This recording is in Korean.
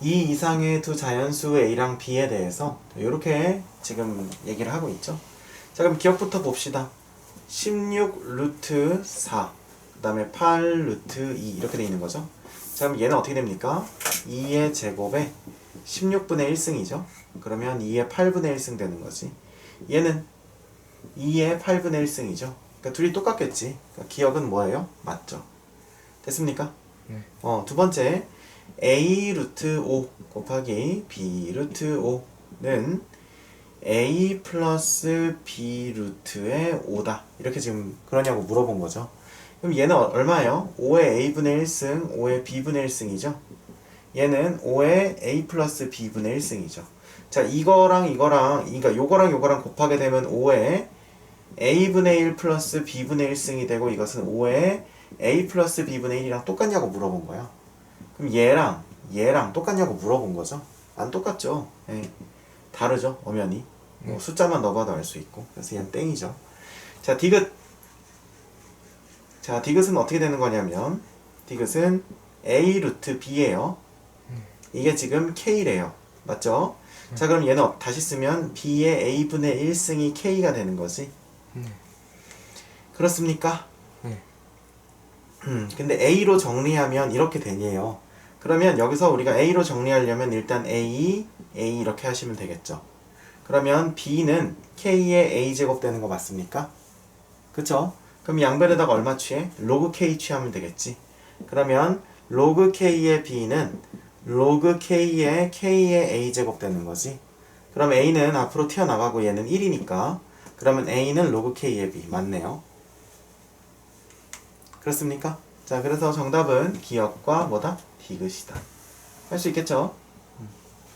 이 이상의 두 자연수 A랑 B에 대해서 이렇게 지금 얘기를 하고 있죠. 자 그럼 기억부터 봅시다. 16 루트 4, 그 다음에 8 루트 2 이렇게 돼 있는 거죠. 자 그럼 얘는 어떻게 됩니까? 2의 제곱에 16분의 1승이죠. 그러면 2의 8분의 1승 되는 거지. 얘는 2의 8분의 1승이죠. 그러니까 둘이 똑같겠지. 그러니까 기억은 뭐예요? 맞죠. 됐습니까? 네. 어, 두 번째 a 루트 5 곱하기 b 루트 5는 a 플러스 b 루트의 5다. 이렇게 지금 그러냐고 물어본 거죠. 그럼 얘는 어- 얼마예요? 5의 a분의 1승, 5의 b분의 1승이죠. 얘는 5의 a 플러스 b분의 1승이죠. 자, 이거랑 이거랑, 그러니까 요거랑 요거랑 곱하게 되면 5의 a분의 1 플러스 b분의 1승이 되고 이것은 5의 a 플러스 b분의 1이랑 똑같냐고 물어본 거야. 그럼 얘랑 얘랑 똑같냐고 물어본 거죠. 안 똑같죠. 예. 다르죠. 엄연히. 뭐 숫자만 넣어봐도 알 수 있고. 그래서 얘는 땡이죠. 자, 디귿. 자, 디귿은 어떻게 되는 거냐면 디귿은 a 루트 b예요. 이게 지금 k래요. 맞죠? 자, 그럼 얘는 어- 다시 쓰면 b의 a분의 1승이 k가 되는 거지. 네. 그렇습니까? 네. 음, 근데 A로 정리하면 이렇게 되네요. 그러면 여기서 우리가 A로 정리하려면 일단 A, A 이렇게 하시면 되겠죠. 그러면 B는 K의 A제곱 되는 거 맞습니까? 그쵸? 그럼 양변에다가 얼마 취해? 로그 K 취하면 되겠지. 그러면 로그 K의 B는 로그 K의 K의 A제곱 되는 거지. 그럼 A는 앞으로 튀어나가고 얘는 1이니까 그러면 A는 로그 K의 B 맞네요. 그렇습니까? 자, 그래서 정답은 기억과 뭐다? 디귿이다. 할 수 있겠죠?